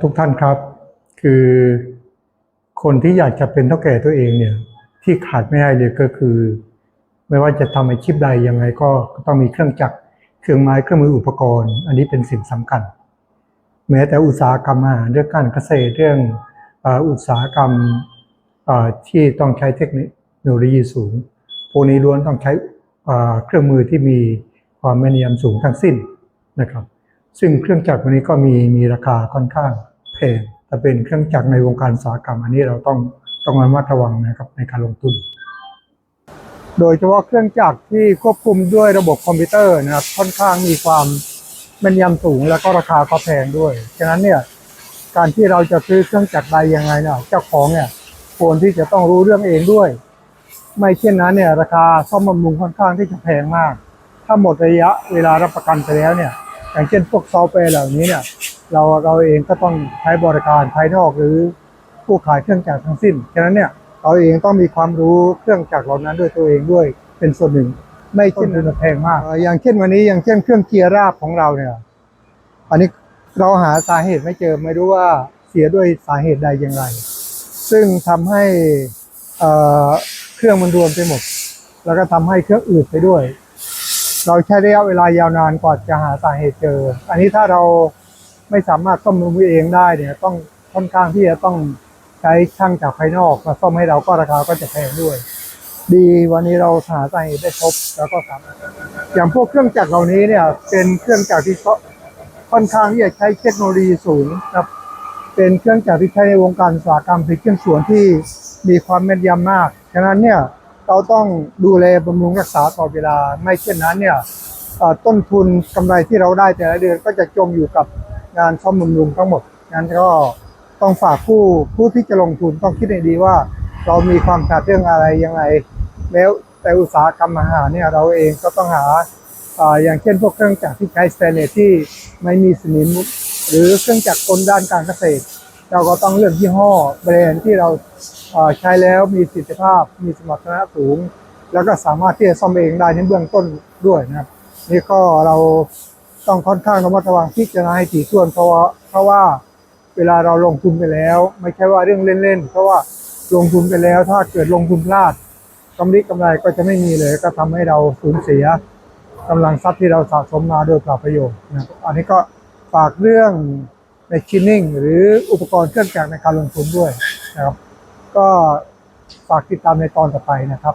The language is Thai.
ทุกท่านครับคือคนที่อยากจะเป็นเท่าแก่ตัวเองเนี่ยที่ขาดไม่ได้เลยก็คือ ไม่ว่าจะทำอาชีพใดยังไงก็ต้องมีเครื่องจักรเครื่องไม้เครื่องมืออุปกรณ์ อันนี้เป็นสิ่งสำคัญ แม้แต่อุตสาหกรรมอาหารเรื่องการเกษตรเรื่องอุตสาหกรรมที่ต้องใช้เทคโนโลยีสูงพวกนี้ล้วนต้องใช้เครื่องมือที่มีความแม่นยำสูงทั้งสิ้นนะครับ ซึ่งเครื่องจักรวันนี้ก็มีมีราคาค่อนข้างแพงแต่เป็นเครื่องจักรในวงการอุตสาหกรรม อันนี้เราต้องต้องระมัดระวังนะครับในการลงทุน โดยเฉพาะเครื่องจักรที่ควบคุมด้วยระบบคอมพิวเตอร์นะครับค่อนข้างมีความแม่นยำสูงแล้วก็ราคาก็แพงด้วย ฉะนั้นเนี่ยการที่เราจะซื้อเครื่องจักรใดยังไงเนี่ยเจ้าของเนี่ยควรที่จะต้องรู้เรื่องเองด้วย ไม่เช่นนั้นเนี่ยราคาซ่อมบำรุงค่อนข้างที่จะแพงมาก ถ้าหมดระยะเวลารับประกันไปแล้วเนี่ย อย่างเช่นพวกซอฟต์แวร์เหล่านี้เนี่ยเราเราเองก็ต้องใช้บริการภายนอกหรือผู้ขายเครื่องจักรทั้งสิ้น ฉะนั้นเนี่ยเราเองต้องมีความรู้เครื่องจักรเหล่านั้นด้วยตัวเองด้วยเป็นส่วนหนึ่ง ไม่เช่นอื่นแพงมาก อย่างเช่นวันนี้อย่างเช่นเครื่องเกียร์ราบของเราเนี่ย อันนี้เราหาสาเหตุไม่เจอไม่รู้ว่าเสียด้วยสาเหตุใดอย่างไร ซึ่งทำให้เครื่องมันรวนไปหมด แล้วก็ทำให้เครื่องอืดไปด้วย เราใช้ระยะเวลายาวนานกว่าจะหาสาเหตุเจอ อันนี้ถ้าเราไม่สามารถซ่อมบำรุงเองได้เนี่ยต้องค่อนข้างที่จะต้องใช้ช่างจากภายนอกมาซ่อมให้เราก็ราคาก็จะแพงด้วย ดีวันนี้เราหาสาเหตุได้ครบแล้วก็สามารถอย่างพวกเครื่องจักรเหล่านี้เนี่ย เป็นเครื่องจักรที่ค่อนข้างที่จะใช้เทคโนโลยีสูงครับเป็นเครื่องจักรที่ใช้ในวงการอุตสาหกรรมผลิตเครื่องส่วนที่มีความแม่นยำมาก ฉะนั้นเนี่ย เราต้องดูแลบำรุงรักษาตลอดเวลา ไม่เช่นนั้นเนี่ยต้นทุนกำไรที่เราได้แต่ละเดือนก็จะจมอยู่กับงานซ่อมบำรุงทั้งหมดงั้นก็ต้องฝากผู้ผู้ที่จะลงทุนต้องคิดให้ดีว่า เรามีความขาดเรื่องอะไรยังไง แล้วแต่อุตสาหกรรมอาหารเนี่ยเราเองก็ต้องหาอย่างเช่นพวกเครื่องจักรที่ใช้สเตนเลสที่ไม่มีสนิมหรือเครื่องจักรกลด้านการเกษตร เราก็ต้องเลือกยี่ห้อแบรนด์ที่เรา ใช้แล้วมีประสิทธิภาพมีสมรรถนะสูง แล้วก็สามารถที่จะซ่อมเองได้ในเบื้องต้นด้วยนะครับนี่ก็เราต้องค่อนข้างระมัดระวังพิจารณาให้ถี่ถ้วนเพราะว่าเพราะว่าเวลาเราลงทุนไปแล้ว ไม่ใช่ว่าเรื่องเล่นๆ เพราะว่าลงทุนไปแล้วถ้าเกิดลงทุนพลาดกำไรกำไรก็จะไม่มีเลยก็ทำให้เราสูญเสียกำลังทรัพย์ที่เราสะสมมาโดยเปล่าประโยชน์นะอันนี้ก็ฝากเรื่องในชินนิ่งหรืออุปกรณ์เครื่องจักรในการลงทุนด้วยนะครับ ก็ฝากติดตามในตอนต่อไปนะครับ